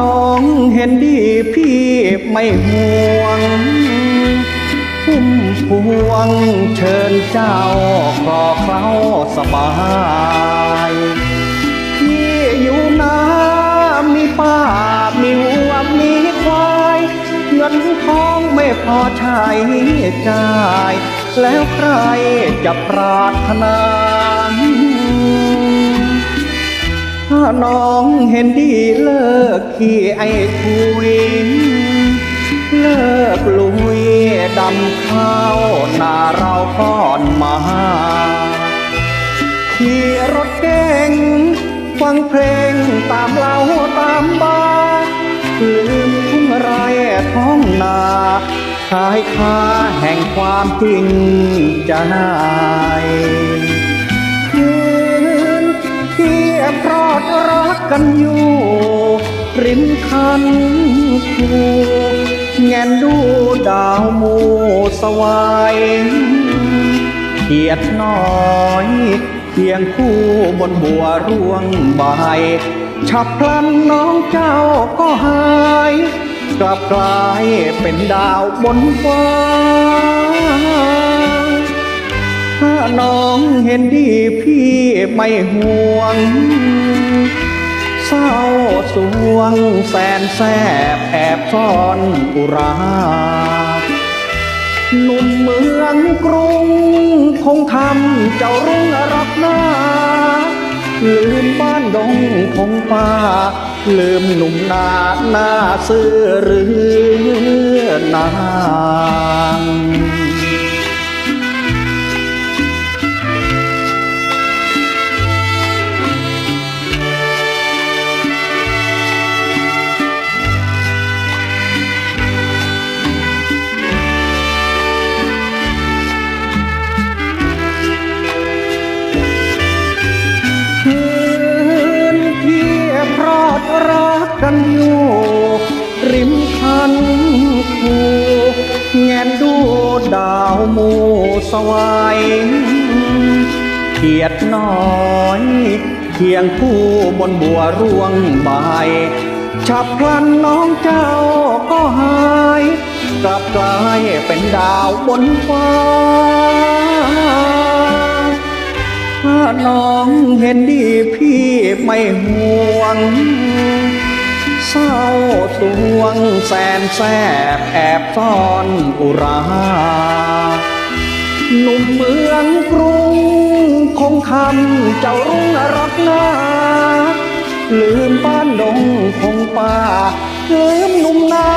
น้องเห็นดีพี่ไม่ห่วง พุ่มพวงเชิญเจ้าคลอเคล้าสบายพี่อยู่นามีป้ามีวัวมีควายเงินทองไม่พอใช้จ่าย แล้วใครจะปรารถนาถ้า น้องเห็นดีเลิกขี้ไอ้คุย เลิกลุยดำข้าวนาเราก่อนมาขี่รถเก่งฟังเพลงตามเล่าตามบาลืมทุ่งไรท้องนาขายค้าแห่งความจริงใจ กันอยู่ ริมคันคูแงนดูดาวมูสวายเขียดน้อยเพียงคู่บนบัวร่วงใบฉับพลันน้องเจ้าก็หาย กลับกลายเป็นดาวบนฟ้า ถ้าน้องเห็นดีพี่ไม่ห่วง เศร้าสวงแสนแสบแอบซ่อนอุราหนุ่มเมืองกรุง คงทำเจ้ารุ่งรับหน้า ลืมบ้านดงคงป่า ลืมหนุ่มนาหน้าซื่อหรือ นาง แงนดูดาวมูสวายเขียดน้อยเคียงคู่บนบัวร่วงใบฉับพลันน้องเจ้าก็หาย กลับกลายเป็นดาวบนฟ้า ถ้าน้องเห็นดีพี่ไม่ห่วง เศร้าสวงแสนแสบแอบซ่อนอุราหนุ่มเมืองกรุงคงคำเจ้ารุ่งรักนาลืมบ้านดงคงป่าลืมหนุ่มนา